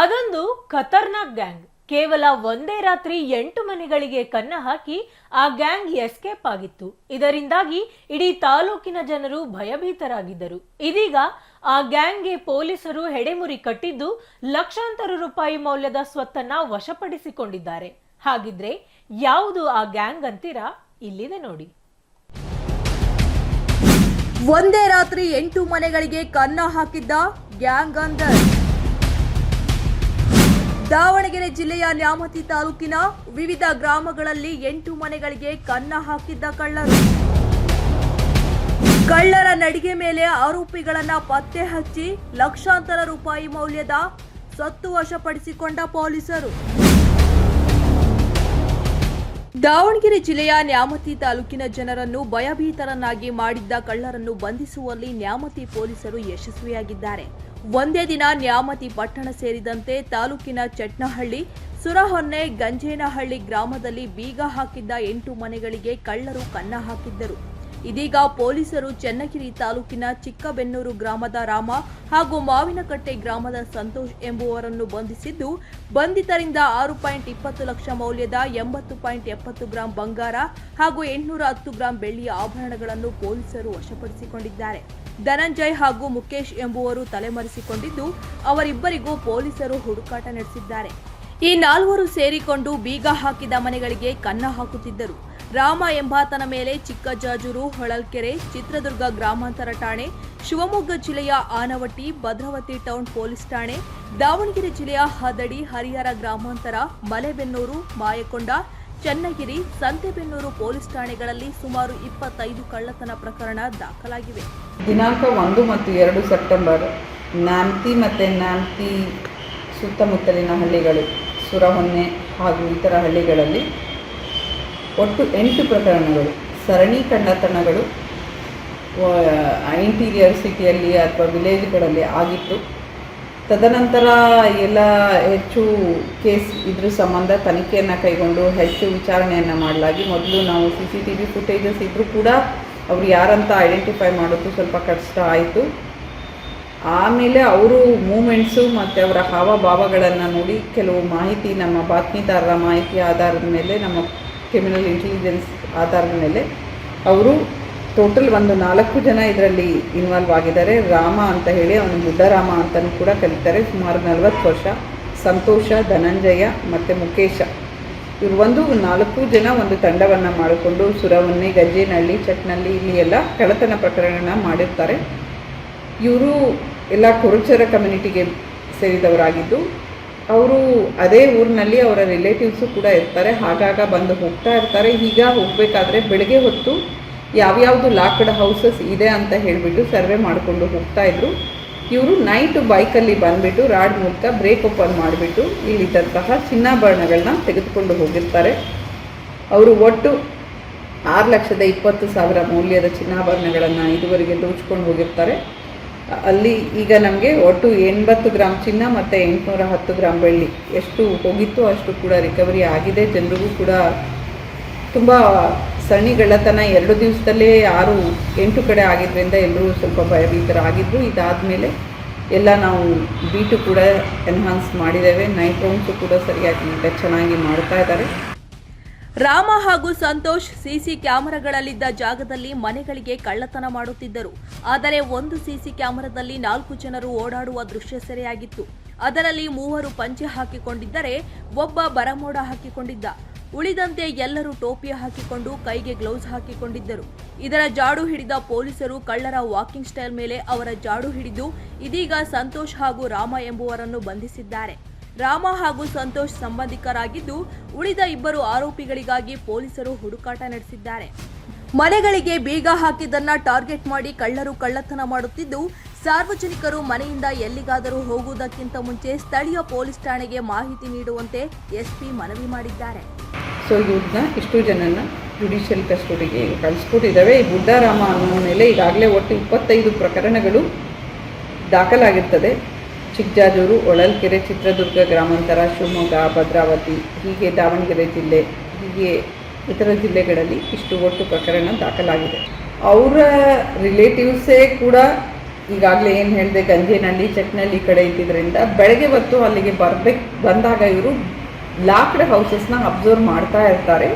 ಅದೊಂದು ಖತರ್ನಾಕ್ ಗ್ಯಾಂಗ್. ಕೇವಲ ಒಂದೇ ರಾತ್ರಿ ಎಂಟು ಮನೆಗಳಿಗೆ ಕನ್ನ ಹಾಕಿ ಆ ಗ್ಯಾಂಗ್ ಎಸ್ಕೇಪ್ ಆಗಿತ್ತು. ಇದರಿಂದಾಗಿ ಇಡೀ ತಾಲೂಕಿನ ಜನರು ಭಯಭೀತರಾಗಿದ್ದರು. ಇದೀಗ ಆ ಗ್ಯಾಂಗ್ಗೆ ಪೊಲೀಸರು ಹೆಡೆಮುರಿ ಕಟ್ಟಿದ್ದು ಲಕ್ಷಾಂತರ ರೂಪಾಯಿ ಮೌಲ್ಯದ ಸ್ವತ್ತನ್ನ ವಶಪಡಿಸಿಕೊಂಡಿದ್ದಾರೆ. ಹಾಗಿದ್ರೆ ಯಾವುದು ಆ ಗ್ಯಾಂಗ್ ಅಂತೀರಾ? ಇಲ್ಲಿದೆ ನೋಡಿ. ಒಂದೇ ರಾತ್ರಿ ಎಂಟು ಮನೆಗಳಿಗೆ ಕನ್ನ ಹಾಕಿದ್ದ ಗ್ಯಾಂಗ್ ಅಂದರ್ ದಾವಣಗೆರೆ ಜಿಲ್ಲೆಯ ನ್ಯಾಮತಿ ತಾಲೂಕಿನ ವಿವಿಧ ಗ್ರಾಮಗಳಲ್ಲಿ ಎಂಟು ಮನೆಗಳಿಗೆ ಕನ್ನ ಹಾಕಿದ್ದ ಕಳ್ಳರು. ಕಳ್ಳರ ನಡಿಗೆ ಮೇಲೆ ಆರೋಪಿಗಳನ್ನ ಪತ್ತೆ ಹಚ್ಚಿ ಲಕ್ಷಾಂತರ ರೂಪಾಯಿ ಮೌಲ್ಯದ ಸತ್ತು ವಶಪಡಿಸಿಕೊಂಡ ಪೊಲೀಸರು. ದಾವಣಗೆರೆ ಜಿಲ್ಲೆಯ ನ್ಯಾಮತಿ ತಾಲೂಕಿನ ಜನರನ್ನು ಭಯಭೀತರನ್ನಾಗಿ ಮಾಡಿದ್ದ ಕಳ್ಳರನ್ನು ಬಂಧಿಸುವಲ್ಲಿ ನ್ಯಾಮತಿ ಪೊಲೀಸರು ಯಶಸ್ವಿಯಾಗಿದ್ದಾರೆ. ಒಂದೇ ದಿನ ನ್ಯಾಮತಿ ಪಟ್ಟಣ ಸೇರಿದಂತೆ ತಾಲೂಕಿನ ಚಟ್ನಹಳ್ಳಿ, ಸುರಹೊನ್ನೆ, ಗಂಜೇನಹಳ್ಳಿ ಗ್ರಾಮದಲ್ಲಿ ಬೀಗ ಹಾಕಿದ್ದ ಎಂಟು ಮನೆಗಳಿಗೆ ಕಳ್ಳರು ಕನ್ನ ಹಾಕಿದ್ದರು. ಇದೀಗ ಪೊಲೀಸರು ಚನ್ನಗಿರಿ ತಾಲೂಕಿನ ಚಿಕ್ಕಬೆನ್ನೂರು ಗ್ರಾಮದ ರಾಮ ಹಾಗೂ ಮಾವಿನಕಟ್ಟೆ ಗ್ರಾಮದ ಸಂತೋಷ್ ಎಂಬುವರನ್ನು ಬಂಧಿಸಿದ್ದು, ಬಂಧಿತರಿಂದ ಆರು ಪಾಯಿಂಟ್ ಇಪ್ಪತ್ತು ಲಕ್ಷ ಮೌಲ್ಯದ ಎಂಬತ್ತು ಪಾಯಿಂಟ್ ಎಪ್ಪತ್ತು ಗ್ರಾಂ ಬಂಗಾರ ಹಾಗೂ ಎಂಟುನೂರ ಹತ್ತು ಗ್ರಾಂ ಬೆಳ್ಳಿಯ ಆಭರಣಗಳನ್ನು ಪೊಲೀಸರು ವಶಪಡಿಸಿಕೊಂಡಿದ್ದಾರೆ. ಧನಂಜಯ್ ಹಾಗೂ ಮುಖೇಶ್ ಎಂಬುವರು ತಲೆಮರೆಸಿಕೊಂಡಿದ್ದು, ಅವರಿಬ್ಬರಿಗೂ ಪೊಲೀಸರು ಹುಡುಕಾಟ ನಡೆಸಿದ್ದಾರೆ. ಈ ನಾಲ್ವರು ಸೇರಿಕೊಂಡು ಬೀಗ ಹಾಕಿದ ಮನೆಗಳಿಗೆ ಕನ್ನ ಹಾಕುತ್ತಿದ್ದರು. ರಾಮ ಎಂಬಾತನ ಮೇಲೆ ಚಿಕ್ಕಜಾಜೂರು ಹೊಳಲ್ಕೆರೆ, ಚಿತ್ರದುರ್ಗ ಗ್ರಾಮಾಂತರ ಠಾಣೆ, ಶಿವಮೊಗ್ಗ ಜಿಲ್ಲೆಯ ಆನವಟ್ಟಿ, ಭದ್ರಾವತಿ ಟೌನ್ ಪೊಲೀಸ್ ಠಾಣೆ, ದಾವಣಗೆರೆ ಜಿಲ್ಲೆಯ ಹದಡಿ, ಹರಿಹರ ಗ್ರಾಮಾಂತರ, ಮಲೆಬೆನ್ನೂರು, ಮಾಯಕೊಂಡ, ಚನ್ನಗಿರಿ, ಸಂತೆಬೆನ್ನೂರು ಪೊಲೀಸ್ ಠಾಣೆಗಳಲ್ಲಿ ಸುಮಾರು ಇಪ್ಪತ್ತೈದು ಕಳ್ಳತನ ಪ್ರಕರಣ ದಾಖಲಾಗಿವೆ. ದಿನಾಂಕ ಒಂದು ಮತ್ತು ಎರಡು ಸೆಪ್ಟೆಂಬರ್ ನ್ಯಾಮ್ತಿ ಮತ್ತು ನ್ಯಾಮ್ತಿ ಸುತ್ತಮುತ್ತಲಿನ ಹಳ್ಳಿಗಳು, ಸುರಹೊನ್ನೆ ಹಾಗೂ ಇತರ ಹಳ್ಳಿಗಳಲ್ಲಿ ಒಟ್ಟು ಎಂಟು ಪ್ರಕರಣಗಳು, ಸರಣಿ ಕಳ್ಳತನಗಳು ಇಂಟೀರಿಯರ್ ಸಿಟಿಯಲ್ಲಿ ಅಥವಾ ವಿಲೇಜ್ಗಳಲ್ಲಿ ಆಗಿತ್ತು. ತದನಂತರ ಎಲ್ಲ ಹೆಚ್ಚು ಕೇಸ್ ಇದ್ರ ಸಂಬಂಧ ತನಿಖೆಯನ್ನು ಕೈಗೊಂಡು ಹೆಚ್ಚು ವಿಚಾರಣೆಯನ್ನು ಮಾಡಲಾಗಿ ಮೊದಲು ನಾವು C C T V footages ಇದ್ದರೂ ಕೂಡ ಅವರು ಯಾರಂತ ಐಡೆಂಟಿಫೈ ಮಾಡೋದು ಸ್ವಲ್ಪ ಕಷ್ಟ ಆಯಿತು. ಆಮೇಲೆ ಅವರು ಮೂಮೆಂಟ್ಸು ಮತ್ತು ಅವರ ಹಾವಭಾವಗಳನ್ನು ನೋಡಿ ಕೆಲವು ಮಾಹಿತಿ, ನಮ್ಮ ಬಾತ್ಮೀದಾರರ ಮಾಹಿತಿ ಆಧಾರದ ಮೇಲೆ ನಮ್ಮ ಕ್ರಿಮಿನಲ್ ಇಂಟೆಲಿಜೆನ್ಸ್ ಆಧಾರದ ಮೇಲೆ ಅವರು ಟೋಟಲ್ ಒಂದು ನಾಲ್ಕು ಜನ ಇದರಲ್ಲಿ ಇನ್ವಾಲ್ವ್ ಆಗಿದ್ದಾರೆ. ರಾಮ ಅಂತ ಹೇಳಿ ಅವನು ಬುದ್ಧರಾಮ ಅಂತಲೂ ಕೂಡ ಕರೀತಾರೆ. ಸುಮಾರು ನಲವತ್ತು ವರ್ಷ. ಸಂತೋಷ, ಧನಂಜಯ ಮತ್ತು ಮುಖೇಶ ಇವರು ಒಂದು ನಾಲ್ಕು ಜನ ಒಂದು ತಂಡವನ್ನು ಮಾಡಿಕೊಂಡು ಸುರವನ್ನಿ, ಗಜ್ಜೇನಹಳ್ಳಿ ಚಟ್ನಳ್ಳಿ ಇಲ್ಲಿ ಎಲ್ಲ ಕಳತನ ಪ್ರಕರಣ ಮಾಡಿರ್ತಾರೆ. ಇವರು ಎಲ್ಲ ಕುರುಚರ ಕಮ್ಯುನಿಟಿಗೆ ಸೇರಿದವರಾಗಿದ್ದು ಅವರು ಅದೇ ಊರಿನಲ್ಲಿ ಅವರ ರಿಲೇಟಿವ್ಸು ಕೂಡ ಇರ್ತಾರೆ. ಹಾಗಾಗ ಬಂದು ಹೋಗ್ತಾ ಇರ್ತಾರೆ. ಈಗ ಹೋಗಬೇಕಾದ್ರೆ ಬೆಳಗ್ಗೆ ಹೊತ್ತು ಯಾವ್ಯಾವುದು ಲಾಕ್ಡ್ ಹೌಸಸ್ ಇದೆ ಅಂತ ಹೇಳಿಬಿಟ್ಟು ಸರ್ವೆ ಮಾಡಿಕೊಂಡು ಹೋಗ್ತಾ ಇದ್ರು. ಇವರು ನೈಟ್ ಬೈಕಲ್ಲಿ ಬಂದುಬಿಟ್ಟು ರಾಡ್ ಮೂಲಕ ಬ್ರೇಕ್ ಓಪನ್ ಮಾಡಿಬಿಟ್ಟು ಇಲ್ಲಿದ್ದಂತಹ ಚಿನ್ನಾಭರಣಗಳನ್ನ ತೆಗೆದುಕೊಂಡು ಹೋಗಿರ್ತಾರೆ. ಅವರು ಒಟ್ಟು ಆರು ಲಕ್ಷದ ಇಪ್ಪತ್ತು ಸಾವಿರ ಮೌಲ್ಯದ ಚಿನ್ನಾಭರಣಗಳನ್ನು ಇದುವರೆಗೆ ದೋಚ್ಕೊಂಡು ಹೋಗಿರ್ತಾರೆ. ಅಲ್ಲಿ ಈಗ ನಮಗೆ ಒಟ್ಟು ಎಂಬತ್ತು ಗ್ರಾಮ್ ಚಿನ್ನ ಮತ್ತು ಎಂಟುನೂರ ಹತ್ತು ಗ್ರಾಮ್ ಬೆಳ್ಳಿ. ಎಷ್ಟು ಹೋಗಿತ್ತು ಅಷ್ಟು ಕೂಡ ರಿಕವರಿ ಆಗಿದೆ. ಜನರಿಗೂ ಕೂಡ ತುಂಬ ಸಣಿಗಳತನ ಎರಡು ದಿವಸದಲ್ಲೇ ಆರು, ಎಂಟು ಕಡೆ ಆಗಿದ್ದರಿಂದ ಎಲ್ಲರೂ ಸ್ವಲ್ಪ ಭಯಭೀತರಾಗಿದ್ದರು ಇದಾದಮೇಲೆ ಎಲ್ಲ ನಾವು ಬೀಟು ಕೂಡ ಎನ್ಹಾನ್ಸ್ ಮಾಡಿದ್ದೇವೆ. ನೈಟ್ ರೌಂಡ್ಸು ಕೂಡ ಸರಿಯಾಗಿ ಚೆನ್ನಾಗಿ ಮಾಡ್ತಾ ಇದ್ದಾರೆ. ರಾಮ ಹಾಗೂ ಸಂತೋಷ್ ಸಿಸಿ ಕ್ಯಾಮೆರಾಗಳಲ್ಲಿದ್ದ ಜಾಗದಲ್ಲಿ ಮನೆಗಳಿಗೆ ಕಳ್ಳತನ ಮಾಡುತ್ತಿದ್ದರು. ಆದರೆ ಒಂದು ಸಿಸಿ ಕ್ಯಾಮೆರಾದಲ್ಲಿ ನಾಲ್ಕು ಜನರು ಓಡಾಡುವ ದೃಶ್ಯ ಸೆರೆಯಾಗಿತ್ತು. ಅದರಲ್ಲಿ ಮೂವರು ಪಂಚೆ ಹಾಕಿಕೊಂಡಿದ್ದರೆ ಒಬ್ಬ ಬರಮೋಡ ಹಾಕಿಕೊಂಡಿದ್ದ. ಉಳಿದಂತೆ ಎಲ್ಲರೂ ಟೋಪಿ ಹಾಕಿಕೊಂಡು ಕೈಗೆ ಗ್ಲೌಸ್ ಹಾಕಿಕೊಂಡಿದ್ದರು. ಇದರ ಜಾಡು ಹಿಡಿದ ಪೊಲೀಸರು ಕಳ್ಳರ ವಾಕಿಂಗ್ ಸ್ಟೈಲ್ ಮೇಲೆ ಅವರ ಜಾಡು ಹಿಡಿದು ಇದೀಗ ಸಂತೋಷ್ ಹಾಗೂ ರಾಮ ಎಂಬುವರನ್ನು ಬಂಧಿಸಿದ್ದಾರೆ. ರಾಮ ಹಾಗೂ ಸಂತೋಷ್ ಸಂಬಂಧಿಕರಾಗಿದ್ದು, ಉಳಿದ ಇಬ್ಬರು ಆರೋಪಿಗಳಿಗಾಗಿ ಪೊಲೀಸರು ಹುಡುಕಾಟ ನಡೆಸಿದ್ದಾರೆ. ಮನೆಗಳಿಗೆ ಬೀಗ ಹಾಕಿದ್ದನ್ನ ಟಾರ್ಗೆಟ್ ಮಾಡಿ ಕಳ್ಳರು ಕಳ್ಳತನ ಮಾಡುತ್ತಿದ್ದು, ಸಾರ್ವಜನಿಕರು ಮನೆಯಿಂದ ಎಲ್ಲಿಗಾದರೂ ಹೋಗುವುದಕ್ಕಿಂತ ಮುಂಚೆ ಸ್ಥಳೀಯ ಪೊಲೀಸ್ ಠಾಣೆಗೆ ಮಾಹಿತಿ ನೀಡುವಂತೆ ಎಸ್ಪಿ ಮನವಿ ಮಾಡಿದ್ದಾರೆ. ಸೊ ಇವ್ರನ್ನ ಇಷ್ಟು ಜನನ ಜುಡಿಷಿಯಲ್ ಕಸ್ಟಡಿಗೆ ಕಳಿಸ್ಕೊಟ್ಟಿದ್ದಾವೆ. ಈ ಬುಡ್ಡಾರಾಮ ಅನ್ನೋ ಮೇಲೆ ಈಗಾಗಲೇ ಒಟ್ಟು ಇಪ್ಪತ್ತೈದು ಪ್ರಕರಣಗಳು ದಾಖಲಾಗಿರ್ತದೆ. ಚಿಕ್ಕಜಾಜೂರು ಹೊಳಲ್ಕೆರೆ, ಚಿತ್ರದುರ್ಗ ಗ್ರಾಮಾಂತರ, ಶಿವಮೊಗ್ಗ, ಭದ್ರಾವತಿ, ಹೀಗೆ ದಾವಣಗೆರೆ ಜಿಲ್ಲೆ, ಹೀಗೆ ಇತರ ಜಿಲ್ಲೆಗಳಲ್ಲಿ ಇಷ್ಟು ಒಟ್ಟು ಪ್ರಕರಣ ದಾಖಲಾಗಿದೆ. ಅವರ ರಿಲೇಟಿವ್ಸೇ ಕೂಡ ಈಗಾಗಲೇ ಏನು ಹೇಳಿದೆ ಗಂಜೇನಲ್ಲಿ ಚಟ್ನಲ್ಲಿ ಕಡೆ ಇದ್ದಿದ್ದರಿಂದ ಬೆಳಗ್ಗೆ ಹೊತ್ತು ಅಲ್ಲಿಗೆ ಬರಬೇಕು, ಬಂದಾಗ ಇವರು ಲಾಕ್ಡ್ ಹೌಸಸ್ನ ಅಬ್ಸರ್ವ್ ಮಾಡ್ತಾ ಇರ್ತಾರೆ.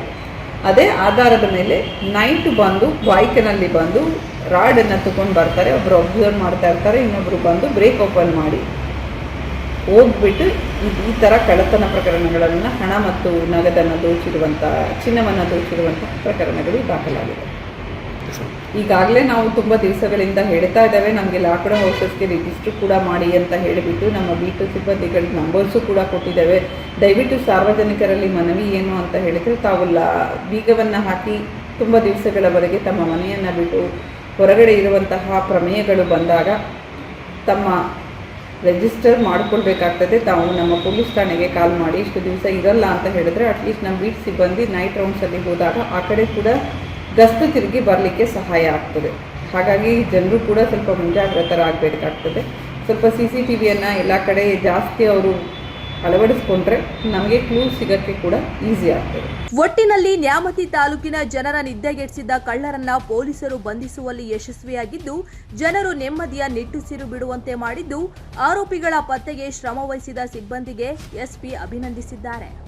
ಅದೇ ಆಧಾರದ ಮೇಲೆ ನೈಟ್ ಬಂದು, ಬೈಕ್ನಲ್ಲಿ ಬಂದು, ರಾಡನ್ನು ತಗೊಂಡು ಬರ್ತಾರೆ ಒಬ್ಬರು ಅಬ್ಸರ್ವ್ ಮಾಡ್ತಾ ಇರ್ತಾರೆ ಇನ್ನೊಬ್ಬರು ಬಂದು ಬ್ರೇಕ್ ಓಪನ್ ಮಾಡಿ. ಹೋಗ್ಬಿಟ್ಟು ಈ- ಥರ ಕಳ್ಳತನ ಪ್ರಕರಣಗಳನ್ನು ಹಣ ಮತ್ತು ನಗದನ್ನು ದೋಚಿರುವಂಥ ಚಿನ್ನವನ್ನು ದೋಚಿರುವಂಥ ಪ್ರಕರಣಗಳು ದಾಖಲಾಗಿದೆ. ಈಗಾಗಲೇ ನಾವು ತುಂಬ ದಿವಸಗಳಿಂದ ಹೇಳ್ತಾ ಇದ್ದಾವೆ, ನಮಗೆ ಲಾಕ್ಡೌನ್ ಹೌಸಸ್ಗೆ ರಿಜಿಸ್ಟ್ರ್ ಕೂಡ ಮಾಡಿ ಅಂತ ಹೇಳಿಬಿಟ್ಟು, ನಮ್ಮ ಬಿ ಟು ಸಿಬ್ಬಂದಿಗಳಿಗೆ ನಂಬರ್ಸು ಕೂಡ ಕೊಟ್ಟಿದ್ದೇವೆ. ದಯವಿಟ್ಟು ಸಾರ್ವಜನಿಕರಲ್ಲಿ ಮನವಿ ಏನು ಅಂತ ಹೇಳಿದರೆ ತಾವು ಲಾ, ಬೀಗವನ್ನು ಹಾಕಿ ತುಂಬ ದಿವಸಗಳವರೆಗೆ ತಮ್ಮ ಮನೆಯನ್ನು ಬಿಟ್ಟು ಹೊರಗಡೆ ಇರುವಂತಹ ಪ್ರಮೇಯಗಳು ಬಂದಾಗ ತಮ್ಮ ರಿಜಿಸ್ಟರ್ ಮಾಡ್ಕೊಳ್ಬೇಕಾಗ್ತದೆ. ತಾವು ನಮ್ಮ ಪೊಲೀಸ್ ಠಾಣೆಗೆ ಕಾಲ್ ಮಾಡಿ, ಇಷ್ಟು ದಿವಸ ಇರಲ್ಲ ಅಂತ ಹೇಳಿದ್ರೆ ಅಟ್ಲೀಸ್ಟ್ ನಮ್ಮ ಬೀಟ್ ಸಿಬ್ಬಂದಿ ನೈಟ್ ರೌಂಡ್ಸಲ್ಲಿ ಹೋದಾಗ ಆ ಕಡೆ ಕೂಡ ಗಸ್ತು ತಿರುಗಿ ಬರಲಿಕ್ಕೆ ಸಹಾಯ ಆಗ್ತದೆ. ಹಾಗಾಗಿ ಜನರು ಕೂಡ ಸ್ವಲ್ಪ ಮುಂಜಾಗ್ರತರಾಗಬೇಕಾಗ್ತದೆ. ಸ್ವಲ್ಪ ಸಿ ಸಿ ಟಿ ವಿಯನ್ನು ಎಲ್ಲ ಕಡೆ ಜಾಸ್ತಿ ಅವರು ಅಳವಡಿಸ್ಕೊಂಡ್ರೆ ನಮಗೆ ಕ್ಲೂ ಸಿಗಕ್ಕೆ ಕೂಡ ಈಸಿ ಆಗ್ತದೆ. ಒಟ್ಟಿನಲ್ಲಿ ನ್ಯಾಮತಿ ತಾಲೂಕಿನ ಜನರ ನಿದ್ದೆಗೆಡಿಸಿದ್ದ ಕಳ್ಳರನ್ನ ಪೊಲೀಸರು ಬಂಧಿಸುವಲ್ಲಿ ಯಶಸ್ವಿಯಾಗಿದ್ದು, ಜನರು ನೆಮ್ಮದಿಯ ನಿಟ್ಟುಸಿರು ಬಿಡುವಂತೆ ಮಾಡಿದ್ದು, ಆರೋಪಿಗಳ ಪತ್ತೆಗೆ ಶ್ರಮವಹಿಸಿದ ಸಿಬ್ಬಂದಿಗೆ ಎಸ್ಪಿ ಅಭಿನಂದಿಸಿದ್ದಾರೆ.